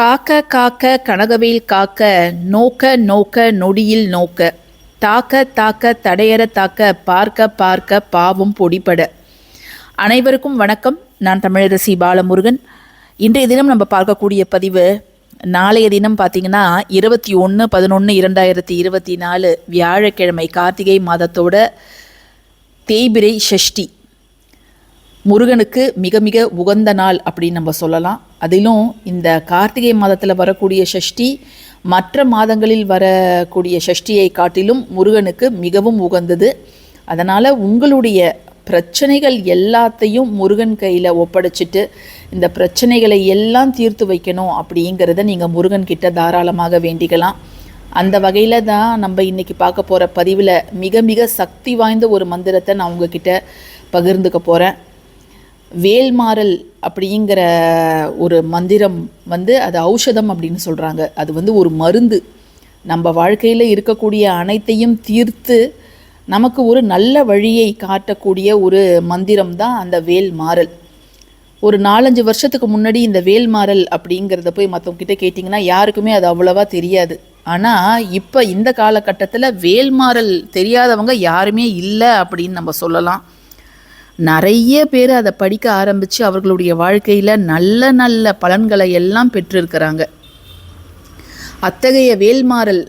காக்க காக்க கனகவேல் காக்க நோக்க நோக்க நொடியில் நோக்க. தாக்க தாக்க தடையற தாக்க பார்க்க பார்க்க பாவம் பொடிபட. அனைவருக்கும் வணக்கம். நான் தமிழரசி பாலமுருகன். இன்றைய தினம் நம்ம பார்க்கக்கூடிய பதிவு நாளைய தினம் பார்த்தீங்கன்னா இருபத்தி ஒன்று பதினொன்று இரண்டாயிரத்தி இருபத்தி நாலு வியாழக்கிழமை கார்த்திகை மாதத்தோட தேய்பிரை ஷஷ்டி. முருகனுக்கு மிக மிக உகந்த நாள் அப்படின்னு நம்ம சொல்லலாம். அதிலும் இந்த கார்த்திகை மாதத்தில் வரக்கூடிய ஷஷ்டி மற்ற மாதங்களில் வரக்கூடிய ஷஷ்டியை காட்டிலும் முருகனுக்கு மிகவும் உகந்தது. அதனால் உங்களுடைய பிரச்சனைகள் எல்லாத்தையும் முருகன் கையில் ஒப்படைச்சிட்டு இந்த பிரச்சனைகளை எல்லாம் தீர்த்து வைக்கணும் அப்படிங்கிறத நீங்கள் முருகன் கிட்ட தாராளமாக வேண்டிக்கலாம். அந்த வகையில் தான் நம்ம இன்றைக்கி பார்க்க போகிற பதிவில் மிக மிக சக்தி வாய்ந்த ஒரு மந்திரத்தை நான் உங்ககிட்ட பகிர்ந்துக்க போகிறேன் வேல்மாறல் அப்படிங்கிற ஒரு மந்திரம் வந்து அது ஔஷதம் அப்படின்னு சொல்கிறாங்க அது வந்து ஒரு மருந்து. நம்ம வாழ்க்கையில் இருக்கக்கூடிய அனைத்தையும் தீர்த்து நமக்கு ஒரு நல்ல வழியை காட்டக்கூடிய ஒரு மந்திரம் தான் அந்த வேல்மாறல். ஒரு நாலஞ்சு வருஷத்துக்கு முன்னாடி இந்த வேல்மாறல் அப்படிங்கிறத போய் மற்றவங்கிட்ட கேட்டிங்கன்னா யாருக்குமே அது அவ்வளவா தெரியாது. ஆனால் இப்போ இந்த காலகட்டத்தில் வேல்மாறல் தெரியாதவங்க யாருமே இல்லை அப்படின்னு நம்ம சொல்லலாம். நிறைய பேர் அதை படிக்க ஆரம்பித்து அவர்களுடைய வாழ்க்கையில் நல்ல நல்ல பலன்களை எல்லாம் பெற்றிருக்கிறாங்க. அத்தகைய வேல்மாறல்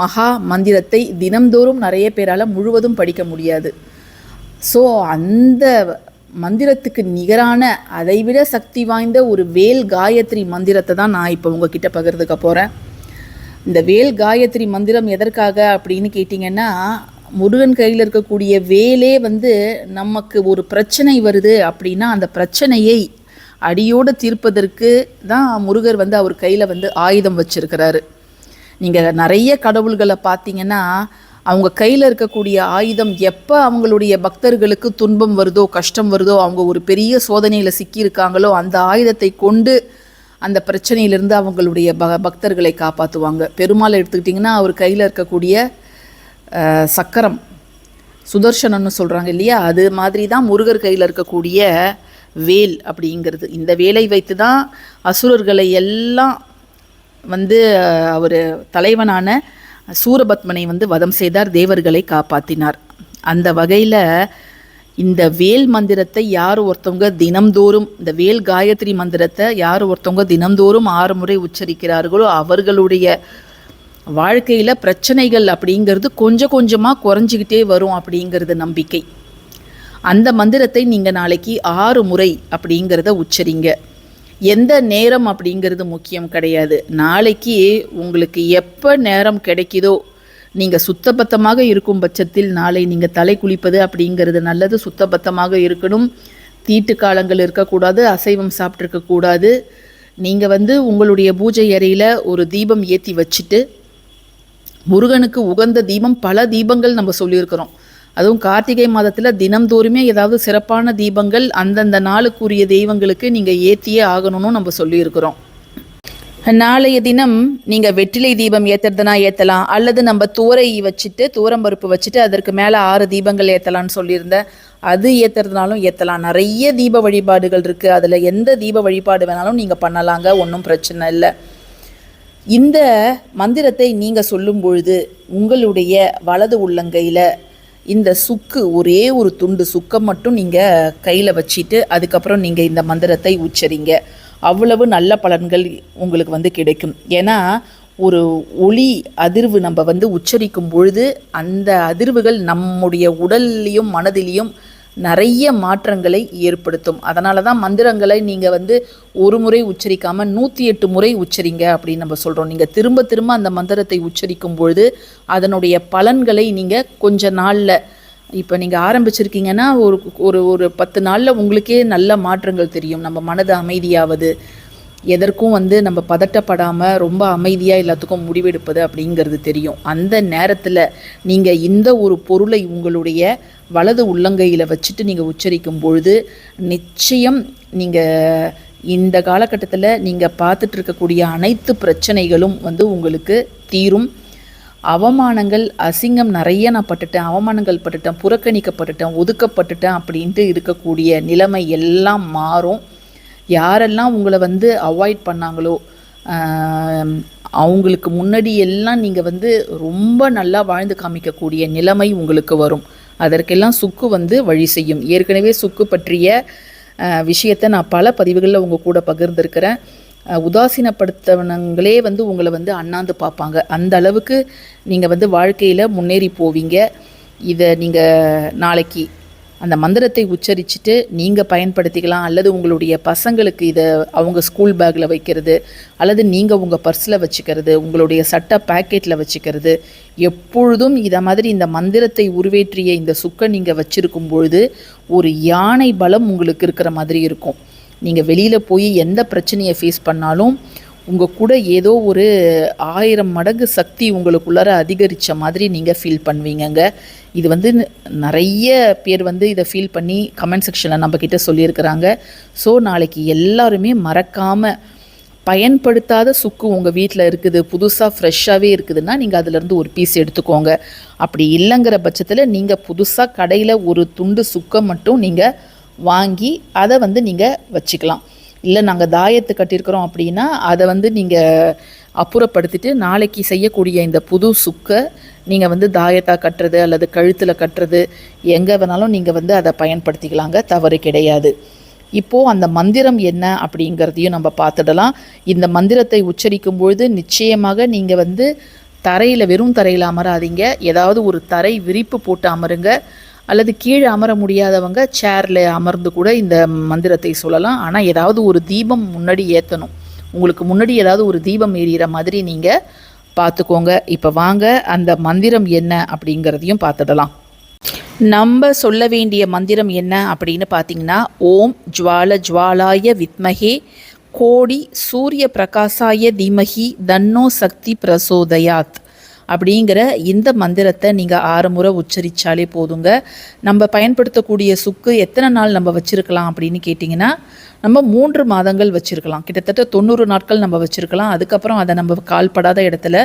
மகா மந்திரத்தை தினம்தோறும் நிறைய பேரால் முழுவதும் படிக்க முடியாது. ஸோ அந்த மந்திரத்துக்கு நிகரான அதைவிட சக்தி வாய்ந்த ஒரு வேல் காயத்ரி மந்திரத்தை தான் நான் இப்போ உங்ககிட்ட பகிர்ந்துக்க போகிறேன் இந்த வேல் காயத்ரி மந்திரம் எதற்காக அப்படின்னு கேட்டிங்கன்னா முருகன் கையில் இருக்கக்கூடிய வேலே வந்து நமக்கு ஒரு பிரச்சனை வருது அப்படின்னா அந்த பிரச்சனையை அடியோடு தீர்ப்பதற்கு தான் முருகர் வந்து அவர் கையில் வந்து ஆயுதம் வச்சிருக்கிறாரு. நீங்கள் நிறைய கடவுள்களை பார்த்தீங்கன்னா அவங்க கையில் இருக்கக்கூடிய ஆயுதம் எப்போ அவங்களுடைய பக்தர்களுக்கு துன்பம் வருதோ கஷ்டம் வருதோ அவங்க ஒரு பெரிய சோதனையில் சிக்கியிருக்காங்களோ அந்த ஆயுதத்தை கொண்டு அந்த பிரச்சனையிலிருந்து அவங்களுடைய ப பக்தர்களை காப்பாற்றுவாங்க பெருமாளை எடுத்துக்கிட்டிங்கன்னா அவர் கையில் இருக்கக்கூடிய சக்கரம். சுதர்ஷனன்னு சொல்கிறாங்க இல்லையா? அது மாதிரி தான் முருகர் கையில் இருக்கக்கூடிய வேல் அப்படிங்கிறது. இந்த வேலை வைத்து தான் அசுரர்களை எல்லாம் வந்து அவர் தலைவனான சூரபத்மனை வந்து வதம் செய்தார் தேவர்களை காப்பாற்றினார் அந்த வகையில் இந்த வேல் மந்திரத்தை யார் ஒருத்தவங்க தினம்தோறும் இந்த வேல் காயத்ரி மந்திரத்தை யார் ஒருத்தவங்க தினம்தோறும் ஆறு முறை உச்சரிக்கிறார்களோ அவர்களுடைய வாழ்க்கையில் பிரச்சனைகள் அப்படிங்கிறது கொஞ்சம் கொஞ்சமாக குறைஞ்சிக்கிட்டே வரும் அப்படிங்கிறது நம்பிக்கை. அந்த மந்திரத்தை நீங்கள் நாளைக்கு ஆறு முறை அப்படிங்கிறத உச்சரிங்க. எந்த நேரம் அப்படிங்கிறது முக்கியம் கிடையாது. நாளைக்கு உங்களுக்கு எப்போ நேரம் கிடைக்குதோ நீங்கள் சுத்தபத்தமாக இருக்கும் பட்சத்தில் நாளை நீங்கள் தலை குளிப்பது அப்படிங்கிறது நல்லது. சுத்தபத்தமாக இருக்கணும். தீட்டு காலங்கள் இருக்கக்கூடாது அசைவம் சாப்பிட்ருக்கக்கூடாது நீங்கள் வந்து உங்களுடைய பூஜை அறையில் ஒரு தீபம் ஏற்றி வச்சுட்டு முருகனுக்கு உகந்த தீபம் பல தீபங்கள் நம்ம சொல்லியிருக்கிறோம். அதுவும் கார்த்திகை மாதத்தில் தினம்தோறுமே ஏதாவது சிறப்பான தீபங்கள் அந்தந்த நாளுக்குரிய தெய்வங்களுக்கு நீங்கள் ஏற்றியே ஆகணும்னு நம்ம சொல்லியிருக்கிறோம். நாளைய தினம் நீங்கள் வெற்றிலை தீபம் ஏற்றுறதுனா ஏற்றலாம் அல்லது நம்ம தூரை வச்சுட்டு தூரம்பருப்பு வச்சுட்டு அதற்கு மேலே ஆறு தீபங்கள் ஏற்றலாம்னு சொல்லியிருந்தேன் அது ஏற்றுறதுனாலும் ஏற்றலாம் நிறைய தீப வழிபாடுகள் இருக்குது அதில் எந்த தீப வழிபாடு வேணாலும் நீங்கள் பண்ணலாங்க. ஒன்றும் பிரச்சனை இல்லை. இந்த மந்திரத்தை நீங்கள் சொல்லும் பொழுது உங்களுடைய வலது உள்ளங்கையில் இந்த சுக்கு ஒரே ஒரு துண்டு சுக்கை மட்டும் நீங்கள் கையில் வச்சுட்டு அதுக்கப்புறம் நீங்கள் இந்த மந்திரத்தை உச்சரிங்க. அவ்வளவு நல்ல பலன்கள் உங்களுக்கு வந்து கிடைக்கும். ஏன்னா ஒரு ஒளி அதிர்வு நம்ம வந்து உச்சரிக்கும் பொழுது அந்த அதிர்வுகள் நம்முடைய உடல்லையும் மனதிலையும் நிறைய மாற்றங்களை ஏற்படுத்தும். அதனால தான் மந்திரங்களை நீங்கள் வந்து ஒரு முறை உச்சரிக்காமல் நூற்றி எட்டு முறை உச்சரிங்க அப்படின்னு நம்ம சொல்கிறோம் நீங்கள் திரும்ப திரும்ப அந்த மந்திரத்தை உச்சரிக்கும் பொழுது அதனுடைய பலன்களை நீங்கள் கொஞ்ச நாளில் இப்போ நீங்கள் ஆரம்பிச்சிருக்கீங்கன்னா ஒரு ஒரு ஒரு பத்து நாளில் உங்களுக்கே நல்ல மாற்றங்கள் தெரியும். நம்ம மனது அமைதியாவது எதற்கும் வந்து நம்ம பதட்டப்படாமல் ரொம்ப அமைதியாக எல்லாத்துக்கும் முடிவெடுப்பது அப்படிங்கிறது தெரியும். அந்த நேரத்தில் நீங்கள் இந்த ஒரு பொருளை உங்களுடைய வலது உள்ளங்கையில் வச்சுட்டு நீங்கள் உச்சரிக்கும் பொழுது நிச்சயம் நீங்கள் இந்த காலகட்டத்தில் நீங்கள் பார்த்துட்டு இருக்கக்கூடிய அனைத்து பிரச்சனைகளும் வந்து உங்களுக்கு தீரும். அவமானங்கள் அசிங்கம் நிறைய நான் பட்டுட்டேன் அவமானங்கள் பட்டுட்டேன் புறக்கணிக்கப்பட்டுட்டேன் ஒதுக்கப்பட்டுட்டேன் அப்படின்ட்டு இருக்கக்கூடிய நிலைமை எல்லாம் மாறும். யாரெல்லாம் உங்களை வந்து அவாய்ட் பண்ணாங்களோ அவங்களுக்கு முன்னாடி எல்லாம் நீங்கள் வந்து ரொம்ப நல்லா வாழ்ந்து காமிக்கக்கூடிய நிலைமை உங்களுக்கு வரும். அதற்கெல்லாம் சுக்கு வந்து வழி செய்யும். ஏற்கனவே சுக்கு பற்றிய விஷயத்தை நான் பல பதிவுகளில் உங்கள் கூட பகிர்ந்திருக்கிறேன். உதாசீனப்படுத்தவனங்களே வந்து உங்களை வந்து அண்ணாந்து பார்ப்பாங்க. அந்த அளவுக்கு நீங்கள் வந்து வாழ்க்கையில் முன்னேறி போவீங்க. இதை நீங்கள் நாளைக்கு அந்த மந்திரத்தை உச்சரிச்சுட்டு நீங்கள் பயன்படுத்திக்கலாம் அல்லது உங்களுடைய பசங்களுக்கு இதை அவங்க ஸ்கூல் பேக்கில் வைக்கிறது அல்லது நீங்கள் உங்கள் பர்ஸில் வச்சுக்கிறது உங்களுடைய சட்ட பாக்கெட்டில் வச்சுக்கிறது எப்பொழுதும் இதை மாதிரி இந்த மந்திரத்தை உருவேற்றிய இந்த சுக்கை நீங்கள் வச்சுருக்கும் பொழுது ஒரு யானை பலம் உங்களுக்கு இருக்கிற மாதிரி இருக்கும். நீங்கள் வெளியில் போய் எந்த பிரச்சனையை ஃபேஸ் பண்ணாலும் உங்கள் கூட ஏதோ ஒரு ஆயிரம் மடங்கு சக்தி உங்களுக்குள்ளார அதிகரித்த மாதிரி நீங்கள் ஃபீல் பண்ணுவீங்கங்க. இது வந்து நிறைய பேர் வந்து இதை ஃபீல் பண்ணி கமெண்ட் செக்ஷனில் நம்மக்கிட்ட சொல்லியிருக்கிறாங்க. ஸோ நாளைக்கு எல்லாருமே மறக்காமல் பயன்படுத்தாத சுக்கு உங்கள் வீட்டில் இருக்குது புதுசாக ஃப்ரெஷ்ஷாகவே இருக்குதுன்னா நீங்கள் அதிலேருந்து ஒரு பீஸ் எடுத்துக்கோங்க. அப்படி இல்லைங்கிற பட்சத்தில் நீங்கள் புதுசாக கடையில் ஒரு துண்டு சுக்கை மட்டும் நீங்கள் வாங்கி அதை வந்து நீங்கள் வச்சுக்கலாம். இல்லை நாங்கள் தாயத்து கட்டியிருக்கிறோம் அப்படின்னா அதை வந்து நீங்கள் அப்புறப்படுத்திட்டு நாளைக்கு செய்யக்கூடிய இந்த புது சுக்கை நீங்கள் வந்து தாயத்தாக கட்டுறது அல்லது கழுத்தில் கட்டுறது எங்கே வேணாலும் நீங்கள் வந்து அதை பயன்படுத்திக்கலாங்க தவறு கிடையாது. இப்போது அந்த மந்திரம் என்ன அப்படிங்கிறதையும் நம்ம பார்த்துடலாம். இந்த மந்திரத்தை உச்சரிக்கும் பொழுது நிச்சயமாக நீங்கள் வந்து தரையில் வெறும் தரையில் அமராதீங்க. ஏதாவது ஒரு தரை விரிப்பு போட்டு அமருங்க. அல்லது கீழே அமர முடியாதவங்க சேரில் அமர்ந்து கூட இந்த மந்திரத்தை சொல்லலாம். ஆனால் ஏதாவது ஒரு தீபம் முன்னாடி ஏற்றணும் உங்களுக்கு முன்னாடி ஏதாவது ஒரு தீபம் எரியிற மாதிரி நீங்கள் பார்த்துக்கோங்க. இப்போ வாங்க அந்த மந்திரம் என்ன அப்படிங்கிறதையும் பார்த்துடலாம். நம்ம சொல்ல வேண்டிய மந்திரம் என்ன அப்படின்னு பார்த்தீங்கன்னா ஓம் ஜுவால ஜுவாலாய வித்மகே கோடி சூரிய பிரகாசாய தீமகி தன்னோ சக்தி பிரசோதயாத். அப்படிங்கிற இந்த மந்திரத்தை நீங்கள் ஆறு முறை உச்சரித்தாலே போதுங்க. நம்ம பயன்படுத்தக்கூடிய சுக்கு எத்தனை நாள் நம்ம வச்சுருக்கலாம் அப்படின்னு கேட்டிங்கன்னா நம்ம மூன்று மாதங்கள் வச்சுருக்கலாம். கிட்டத்தட்ட தொண்ணூறு நாட்கள் நம்ம வச்சுருக்கலாம். அதுக்கப்புறம் அதை நம்ம கால்படாத இடத்துல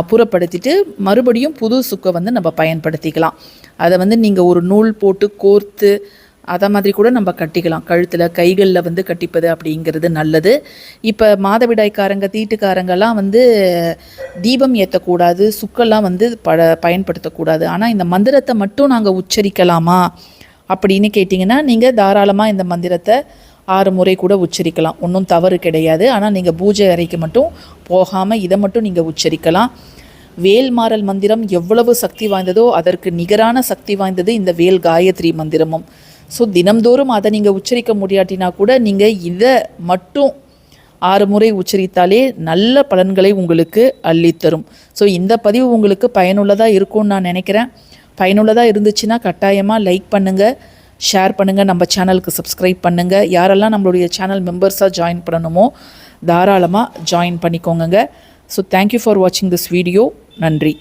அப்புறப்படுத்திட்டு மறுபடியும் புது சுக்கை வந்து நம்ம பயன்படுத்திக்கலாம். அதை வந்து நீங்கள் ஒரு நூல் போட்டு கோர்த்து அதை மாதிரி கூட நம்ம கட்டிக்கலாம். கழுத்தில் கைகளில் வந்து கட்டிப்பது அப்படிங்கிறது நல்லது. இப்போ மாதவிடாய்க்காரங்க தீட்டுக்காரங்கெல்லாம் வந்து தீபம் ஏற்றக்கூடாது சுக்கெல்லாம் வந்து பட பயன்படுத்தக்கூடாது. ஆனால் இந்த மந்திரத்தை மட்டும் நாங்கள் உச்சரிக்கலாமா அப்படின்னு கேட்டிங்கன்னா நீங்கள் தாராளமாக இந்த மந்திரத்தை ஆறு முறை கூட உச்சரிக்கலாம். ஒன்றும் தவறு கிடையாது. ஆனால் நீங்கள் பூஜை அறைக்கு மட்டும் போகாமல் இதை மட்டும் நீங்கள் உச்சரிக்கலாம். வேல்மாறல் மந்திரம் எவ்வளவு சக்தி வாய்ந்ததோ அதற்கு நிகரான சக்தி வாய்ந்தது இந்த வேல் காயத்ரி மந்திரமும். ஸோ தினம்தோறும் அதை நீங்கள் உச்சரிக்க முடியாட்டினா கூட நீங்கள் இதை மட்டும் ஆறு முறை உச்சரித்தாலே நல்ல பலன்களை உங்களுக்கு அள்ளித்தரும் ஸோ இந்த பதிவு உங்களுக்கு பயனுள்ளதாக இருக்கும்னு நான் நினைக்கிறேன். பயனுள்ளதாக இருந்துச்சுன்னா கட்டாயமாக லைக் பண்ணுங்கள் ஷேர் பண்ணுங்கள் நம்ம சேனலுக்கு சப்ஸ்கிரைப் பண்ணுங்கள் யாரெல்லாம் நம்மளுடைய சேனல் மெம்பர்ஸாக ஜாயின் பண்ணணுமோ தாராளமாக ஜாயின் பண்ணிக்கோங்க ஸோ தேங்க்யூ ஃபார் வாட்சிங் திஸ் வீடியோ நன்றி.